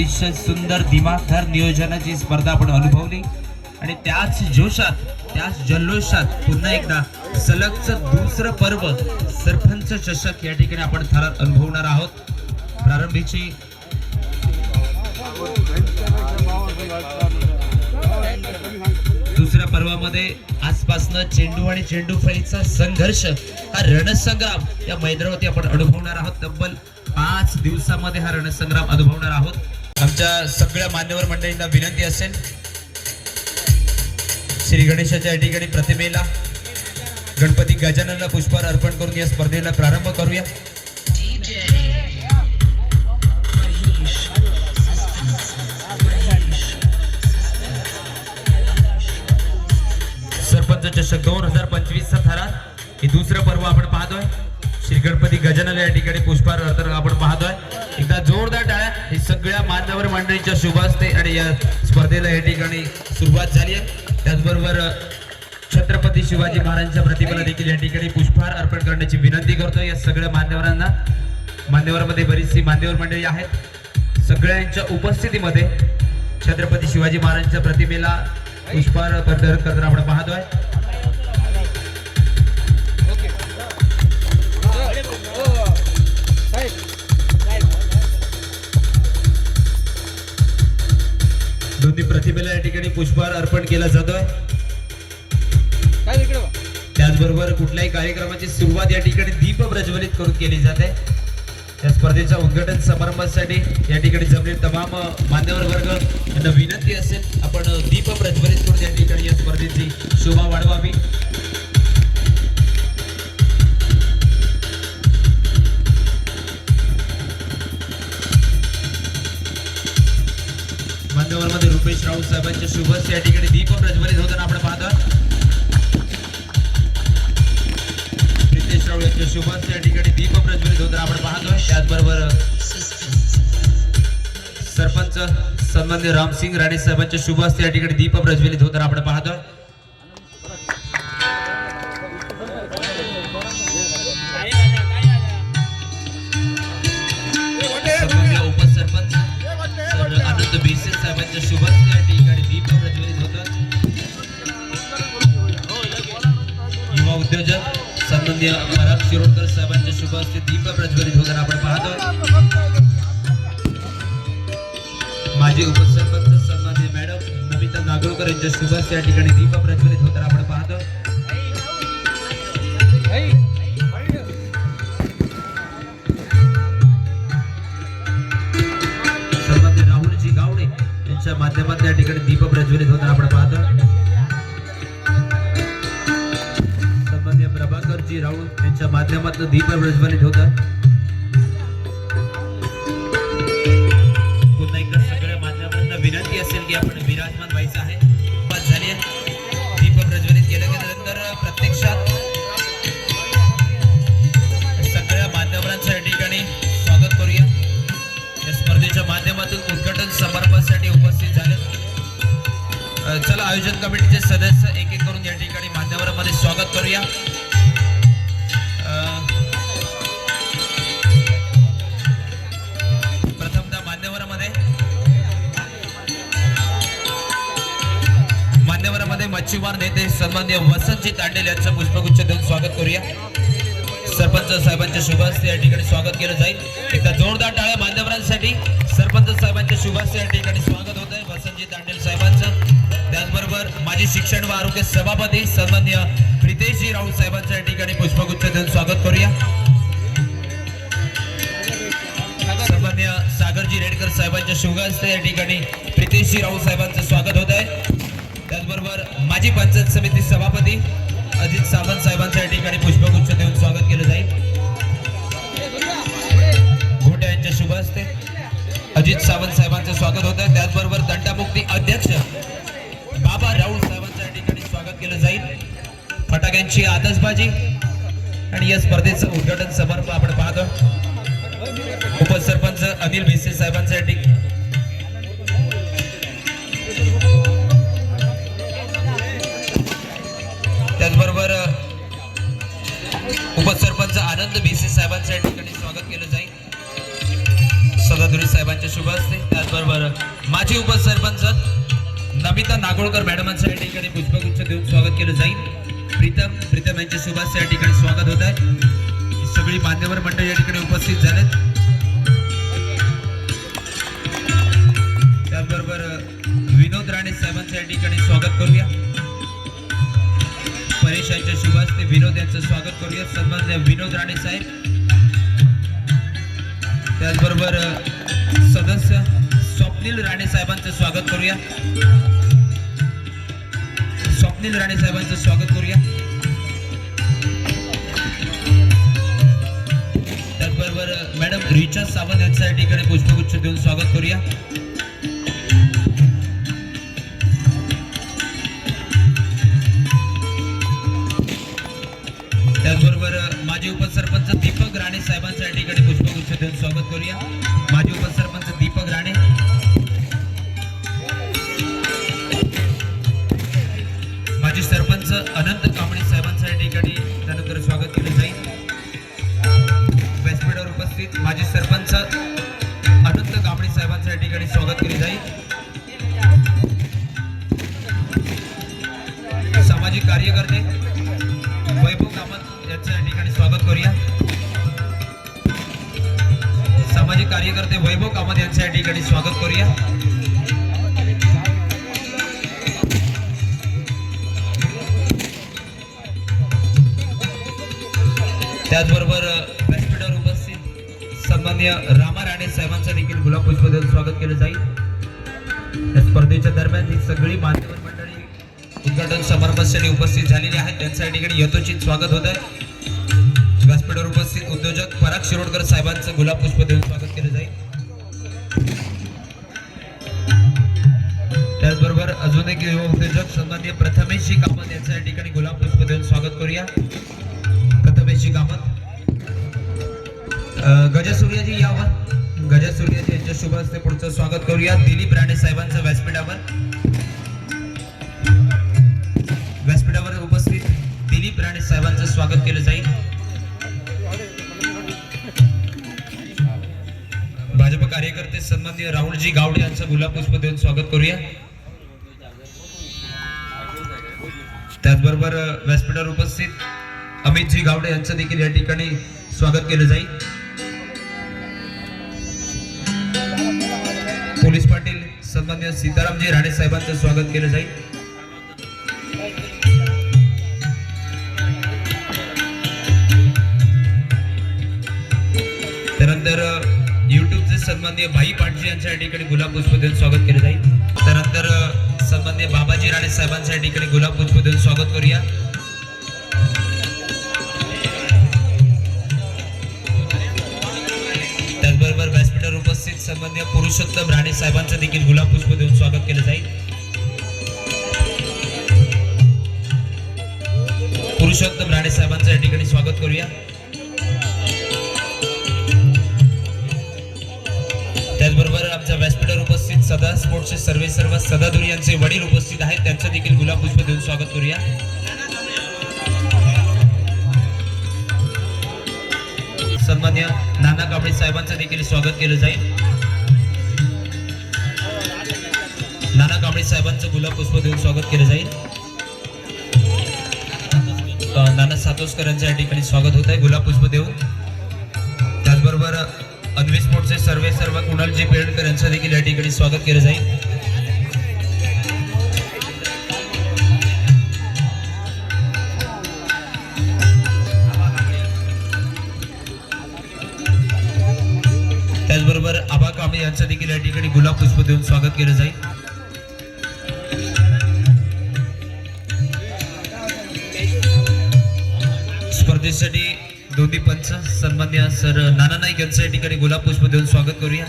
अतिशय सुंदर दिमाखदार नियोजनाची स्पर्धा आपण अनुभवली. आणि त्याच जोशात त्याच जल्लोषात पुन्हा एकदा सलगचं दुसरं पर्व सरपंच चषक या ठिकाणी आपण थरात अनुभवणार आहोत. प्रारंभीची दुसऱ्या पर्वामध्ये आजपासनं चेंडू आणि चेंडू फळीचा संघर्ष हा रणसंग्राम या मैदानावरती आपण अनुभवणार आहोत. तब्बल पाच दिवसामध्ये हा रणसंग्राम अनुभवणार आहोत. आमच्या सगळ्या मान्यवर मंडळींना विनंती असेल. श्री गणेशाच्या या ठिकाणी प्रतिमेला गणपती गजाननला पुष्पहार अर्पण करून या स्पर्धेला प्रारंभ करूया. सरपंच चषक दोन हजार पंचवीसचा थरार. हे दुसरं पर्व आपण पाहतोय. श्री गणपती गजानन या ठिकाणी पुष्पहार अर्पण मान्यवर शुभ असते आणि या स्पर्धेला या ठिकाणी सुरुवात झाली आहे. त्याचबरोबर छत्रपती शिवाजी महाराजांच्या प्रतिमेला देखील या ठिकाणी पुष्पहार अर्पण करण्याची विनंती करतोय. या सगळ्या मान्यवरांना मान्यवरांमध्ये बरीचशी मान्यवर मंडळी आहेत. सगळ्यांच्या उपस्थितीमध्ये छत्रपती शिवाजी महाराजांच्या प्रतिमेला पुष्पहार अर्पण करताना आपण पाहतोय. अर्पण केला जातोय. त्याचबरोबर कुठल्याही कार्यक्रमाची सुरुवात या ठिकाणी दीप प्रज्वलित करून केली जाते. या स्पर्धेच्या उद्घाटन समारंभासाठी या ठिकाणी जमलेले तमाम मान्यवर वर्ग यांना विनंती असेल आपण दीप प्रज्वलित करून या ठिकाणी या स्पर्धेची शोभा वाढवावी. मान्यवरमध्ये राऊत साहेबांच्या शुभस या ठिकाणी दीप प्रज्वलित होताना आपण पाहतो. नितेश राऊत यांच्या शुभस या ठिकाणी दीप प्रज्वलित होताना आपण पाहतो त्याचबरोबर सरपंच सन्मान्य रामसिंग राणे साहेबांच्या शुभ हस्ते या ठिकाणी दीप प्रज्वलित होताना आपण पाहतो प्रज्वलित होताना आपण पाहतोय. माजी उपसरपंच सन्मान्य मॅडम नमिता नागरोकर यांच्या शुभास या ठिकाणी दीप प्रज्वलित होताना आपण पाहतोय. सन्माननीय राहुलजी गावडे यांच्या माध्यमात या ठिकाणी दीप प्रज्वलित होताना आपण पाहतो सन्माननीय प्रभाकरजी राऊत यांच्या माध्यमातून दीप प्रज्वलित होतात मच्छीमार नेते सन्मान्य वसंतजी तांडेल यांचं पुष्पगुच्छ देऊन स्वागत करूया. सरपंच साहेबांच्या शुभास्ते या ठिकाणी स्वागत केलं जाईल. एकदा जोरदार टाळ्या मान्यवरांसाठी सरपंच साहेबांच्या शुभास्ते या ठिकाणी स्वागत होत आहे. वसंतजी तांडेल साहेबांचं. त्याचबरोबर माजी शिक्षण व आरोग्य सभापती सन्मान्य प्रितेशजी राऊत साहेबांचं या ठिकाणी पुष्पगुच्छ देऊन स्वागत करूया. सन्मान्य सागरजी रेडकर साहेबांच्या शुभ हस्ते या ठिकाणी प्रितेशजी राऊत साहेबांचं स्वागत होत आहे. त्याचबरोबर माजी पंचायत समिती सभापती अजित सावंत साहेबांच्या या ठिकाणी पुष्पगुच्छ देऊन स्वागत केलं जाईल. घोटे यांच्या शुभ हस्ते अजित सावंत साहेबांचं स्वागत होत आहे त्याचबरोबर दंडामुक्ती अध्यक्ष बाबा राहुल साहेबांच्या या ठिकाणी स्वागत केलं जाईल. फटाक्यांची आतषबाजी आणि या स्पर्धेचं उद्घाटन समारंभ आपण पाहतो उपसरपंच अनिल भिसे साहेबांच्या आनंद भिसे साहेबांच्या या ठिकाणी स्वागत केलं जाईल. सदाधुरी साहेबांच्या शुभ असते त्याचबरोबर माजी उपसरपंच नमिता नागोळकर मॅडमांचं या ठिकाणी पुष्पगुच्छ देऊन स्वागत केलं जाईल. प्रीतम प्रीतम यांचे सुभाष या ठिकाणी स्वागत होत आहे. सगळी मान्यवर मंडळी या ठिकाणी उपस्थित झालेत. त्याचबरोबर विनोद राणे साहेबांचं या ठिकाणी स्वागत करूया. सुभाष ते विनोद यांचं स्वागत करूया सन्मान्य विनोद राणे साहेब. त्याचबरोबर सदस्य स्वप्नील राणे साहेबांचं स्वागत करूया. स्वप्नील राणे साहेबांचं स्वागत करूया. त्याचबरोबर मॅडम रिचा सावंत यांच्या ठिकाणी पुष्पगुच्छ देऊन स्वागत करूया. माजी उपसरपंच दीपक राणे साहेबांच्या ठिकाणी पुष्पगुच्छ देऊन स्वागत करूया. माजी उपसरपंच दीपक राणे. माजी सरपंच अनंत कांबळे साहेबांच्या ठिकाणी त्यानंतर स्वागत केलं जाईल. व्यासपीठावर उपस्थित माजी सरपंच अनंत कांबळे साहेबांच्या ठिकाणी स्वागत केले जाईल. सामाजिक कार्यकर्ते करूया. सामाजिक कार्यकर्ते वैभव कामत यांचं या ठिकाणी स्वागत करूया. त्याचबरोबर व्यासपीठावर उपस्थित सन्मान्य रामा राणे साहेबांचं देखील गुलाब पुष्प देऊन स्वागत केलं जाईल. या स्पर्धेच्या दरम्यान ही सगळी मान्यवर मंडळी उद्घाटन समारंभासाठी उपस्थित झालेली आहेत. त्यांच्या या ठिकाणी यथोचित स्वागत होत आहे उपस्थित उद्योजक पराग शिरोडकर साहेबांचं गुलाब पुष्प देऊन स्वागत केलं जाईल. त्याचबरोबर अजून एक युवा उद्योजक सन्मान्य प्रथमेशजी कामत यांचं या ठिकाणी गुलाब पुष्प देऊन स्वागत करूया. प्रथमेशजी कामत. गजसूर्याजी यावर गजसूर्याजी यांच्या शुभ हस्ते पुढचं स्वागत करूया. दिलीप राणे साहेबांचं व्यासपीठावर. व्यासपीठावर उपस्थित दिलीप राणे साहेबांचं स्वागत केलं जाईल. कार्यकर्ते सन्माननीय राहुलजी गावडे यांचं गुलाबपुष्प देऊन स्वागत करूया. त्याचबरोबर व्यासपीठावर उपस्थित अमितजी गावडे यांचं देखील या ठिकाणी स्वागत केलं जाईल. पोलीस पाटील सन्मान्य सीतारामजी राणे साहेबांचं स्वागत केलं जाईल. सन्मान्य भाई पाटजी यांच्या ठिकाणी गुलाब पुष्प देऊन स्वागत केलं जाईल. त्यानंतर सन्मान्य बाबाजी राणे साहेबांच्या ठिकाणी गुलाब पुष्प देऊन स्वागत करूया. त्याचबरोबर व्यासपीठावर उपस्थित सन्मान्य पुरुषोत्तम राणे साहेबांचं देखील गुलाब पुष्प देऊन स्वागत केलं जाईल. पुरुषोत्तम राणे साहेबांचं या ठिकाणी स्वागत करूया. त्याचबरोबर व्यासपीठावर उपस्थित सदा स्पोर्ट्सचे सर्वे सर्व सदादुरी यांचे वडील उपस्थित आहेत. त्यांचं देखील गुलाब पुष्प देऊन स्वागत करूया. सन्मान्य नाना कांबळे साहेबांचं देखील स्वागत केलं जाईल. नाना कांबळे साहेबांचं गुलाबपुष्प देऊन स्वागत केलं जाईल. नाना सातोसकर यांच्या ठिकाणी स्वागत होत आहे गुलाबपुष्प देऊन. त्याचबरोबर अन्वी स्पोर्टचे सर्वे सर्व कुणालजी पेडकर यांचं देखील या ठिकाणी स्वागत केलं जाईल. त्याचबरोबर आबा कांबळे यांचं देखील या ठिकाणी गुलाब पुष्प देऊन स्वागत केलं जाईल. स्पर्धेसाठी दोन्ही पंच सन्मान्य सर नाना नाईक यांचं या ठिकाणी गुलाब पुष्प देऊन स्वागत करूया.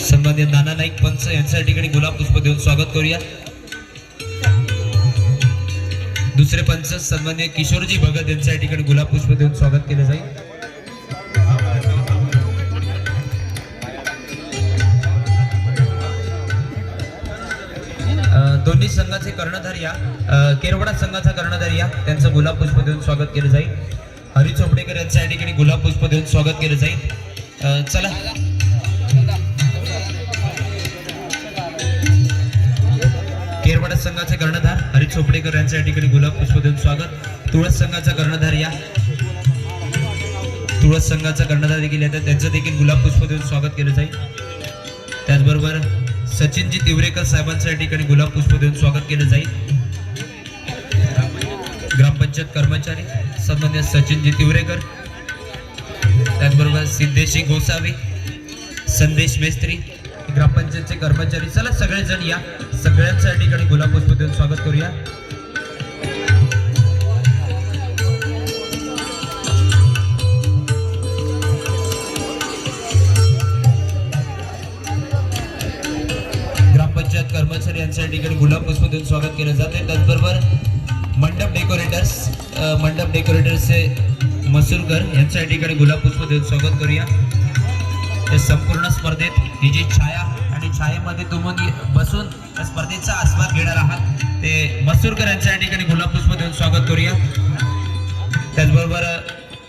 सन्मान्य नाना नाईक पंच यांचं या ठिकाणी गुलाब पुष्प देऊन स्वागत करूया. दुसरे पंच सन्मान्य किशोरजी भगत यांचं या ठिकाणी गुलाब पुष्प देऊन स्वागत केलं जाईल. पोलीस संघाचे कर्णधार या केरवडा संघाचा कर्णधार या त्यांचं गुलाब पुष्प देऊन स्वागत केलं जाईल. हरी चोपडेकर यांच्या या ठिकाणी गुलाब पुष्प देऊन स्वागत केलं जाईल. चला. केरवडा संघाचे कर्णधार हरी चोपडेकर यांच्या या ठिकाणी गुलाब पुष्प देऊन स्वागत. तुळस संघाचा कर्णधार या तुळस संघाचा कर्णधार देखील येतात. त्यांचं देखील गुलाब पुष्प देऊन स्वागत केलं जाईल. त्याचबरोबर सचिनजी तिवरेकर साहेबांच्या ठिकाणी गुलाब पुष्प देऊन स्वागत केलं जाईल. ग्रामपंचायत कर्मचारी सन्मान्य सचिनजी तिवरेकर त्याचबरोबर सिद्धेशी गोसावी संदेश मेस्त्री ग्रामपंचायतचे कर्मचारी चला सगळेजण या. सगळ्यांच्या ठिकाणी गुलाब पुष्प देऊन स्वागत करूया. पाटील सर यांच्या ठिकाणी गुलाब पुष्पातून स्वागत केलं जाते त्याचबरोबर मंडप डेकोरेटर्स मंडप डेकोरेटर्सचे मसूरकर यांच्या ठिकाणी गुलाब पुष्प देऊन स्वागत करूया. या संपूर्ण स्पर्धेत ही जी छाया आणि छायेमध्ये तुम्ही बसून स्पर्धेचा आस्वाद घेणार आहात ते मसूरकर यांच्या या ठिकाणी गुलाब पुष्प देऊन स्वागत करूया. त्याचबरोबर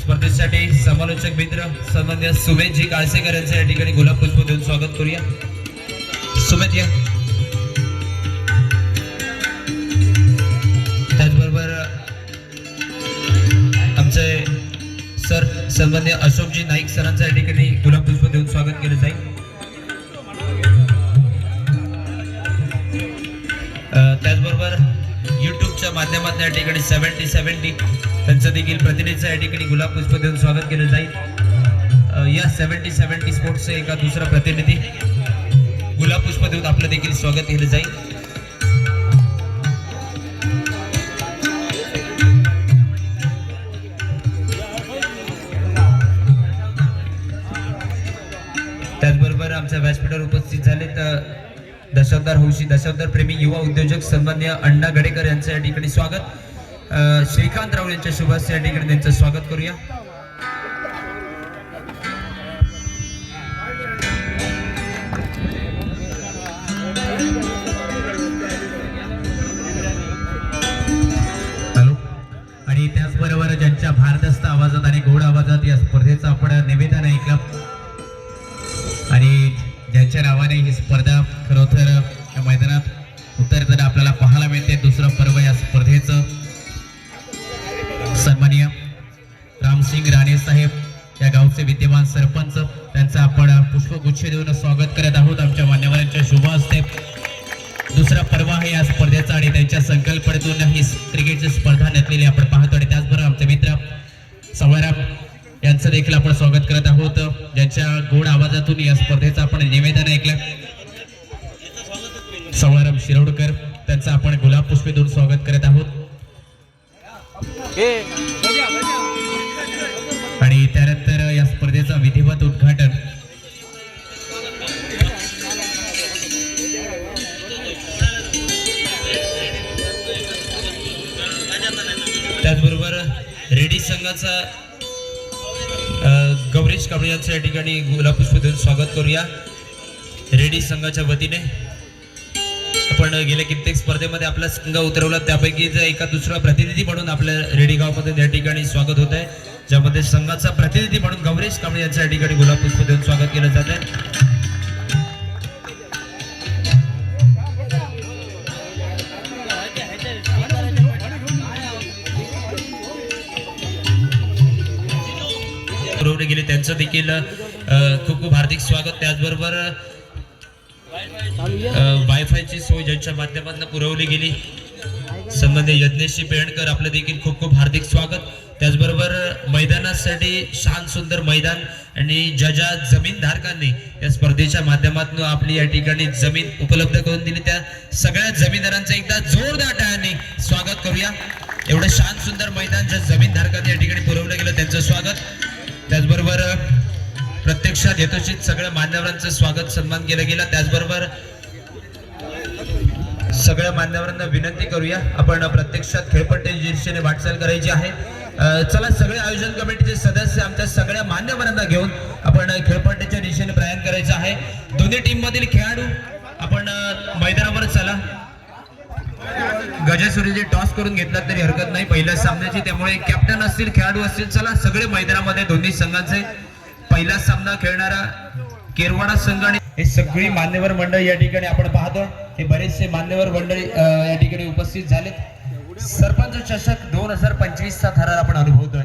स्पर्धेसाठी समालोचक मित्र सन्मान्य सुमेशजी काळसेकर यांच्या या ठिकाणी गुलाब पुष्प देऊन स्वागत करूया. सुमेध या सन्मान्य अशोकजी नाईक सरांच्या या ठिकाणी गुलाब पुष्प देऊन स्वागत केलं जाईल. त्याचबरोबर युट्यूबच्या माध्यमातून या ठिकाणी सेव्हन्टी सेव्हन्टी त्यांचं देखील प्रतिनिधीचं या ठिकाणी गुलाब पुष्प देऊन स्वागत केलं जाईल. या सेव्हन्टी सेव्हन्टी स्पोर्ट्सचे एका दुसरा प्रतिनिधी गुलाब पुष्प देऊन आपलं देखील स्वागत केलं जाईल. दशावतार हौशी दशावतार प्रेमी युवा उद्योजक सन्मान्य अण्णा गडेकर यांचं या ठिकाणी स्वागत. श्रीकांत राऊळ यांच्या शुभास या ठिकाणी त्यांचं स्वागत करूया. हॅलो. आणि त्याचबरोबर ज्यांच्या भारदस्त आवाजात आणि गोड आवाजात या स्पर्धेचं आपण निवेदन ऐकलं. आणि ज्यांच्या नावाने ही स्पर्धा खरोखर या मैदानात उतरताना आपल्याला पाहायला मिळते. दुसरं पर्व या स्पर्धेचं. सन्माननीय रामसिंग राणे साहेब या गावचे विद्यमान सरपंच त्यांचं आपण पुष्पगुच्छ देऊन स्वागत करत आहोत आमच्या मान्यवरांच्या शुभ हस्ते. दुसरा पर्व आहे या स्पर्धेचा आणि त्यांच्या संकल्पनेतून ही क्रिकेटची स्पर्धा नेतलेली आपण पाहतो. आणि त्याचबरोबर आमचे मित्र सवयराम यांचं देखील आपण स्वागत करत आहोत. ज्यांच्या गोड आवाजातून या स्पर्धेचं आपण निवेदन ऐकलं. सवळाराम शिरोडकर त्यांचं आपण गुलाब पुष्पे देऊन स्वागत करत आहोत. आणि त्यानंतर या स्पर्धेचा विधिवत उद्घाटन. त्याचबरोबर रेडी संघाचा गौरीश कांबळे यांचं या ठिकाणी गुलाबपुष्प देऊन स्वागत करूया. रेडी संघाच्या वतीने. आपण गेल्या कित्येक स्पर्धेमध्ये आपला संघ उतरवला. त्यापैकी जर एका दुसरा प्रतिनिधी म्हणून आपल्या रेडी गावमध्ये या ठिकाणी स्वागत होत आहे ज्यामध्ये संघाचा प्रतिनिधी म्हणून गौरेश कांबळे यांच्या या ठिकाणी गुलाबपुष्प देऊन स्वागत केलं जात आहे त्यांचं देखील खूप खूप हार्दिक स्वागत. त्याचबरोबर वायफायची सोय ज्यांच्या माध्यमातून पुरवली गेली. संबंधित यज्ञेशी पेणकर आपलं देखील खूप खूप हार्दिक स्वागत. त्याचबरोबर मैदानासाठी शान सुंदर मैदान आणि ज्या ज्या जमीनधारकांनी या स्पर्धेच्या माध्यमातून आपली या ठिकाणी जमीन उपलब्ध करून दिली. त्या सगळ्या जमीनदारांचं एकदा जोरदार टाळ्यांनी स्वागत करूया. एवढं शान सुंदर मैदान ज्या जमीनधारकांनी या ठिकाणी पुरवलं गेलं त्यांचं स्वागत. त्याचबरोबर प्रत्यक्षात यथोचित सगळ्या मान्यवरांचं स्वागत सन्मान केलं गेलं. त्याचबरोबर सगळ्या मान्यवरांना विनंती करूया. आपण प्रत्यक्षात खेळपट्टीच्या दिशेने वाटचाल करायची आहे. चला सगळे आयोजन कमिटीचे सदस्य आमच्या सगळ्या मान्यवरांना घेऊन आपण खेळपट्टीच्या दिशेने प्रयाण करायचं आहे. दोन्ही टीम मधील खेळाडू आपण मैदानावर चला. गजसुरीजी टॉस करून घेतला तरी हरकत नाही. पहिल्या सामन्याची त्यामुळे कॅप्टन असतील खेळाडू असतील चला सगळे मैदानामध्ये दोन्ही संघांचे पहिला सामना खेळणारा केरवाडा संघ आणि हे सगळी मान्यवर मंडळ या ठिकाणी आपण पाहतो हे बरेचसे मान्यवर मंडळी या ठिकाणी उपस्थित झालेत. सरपंच चषक दोन हजार पंचवीसचा थरार आपण अनुभवतोय.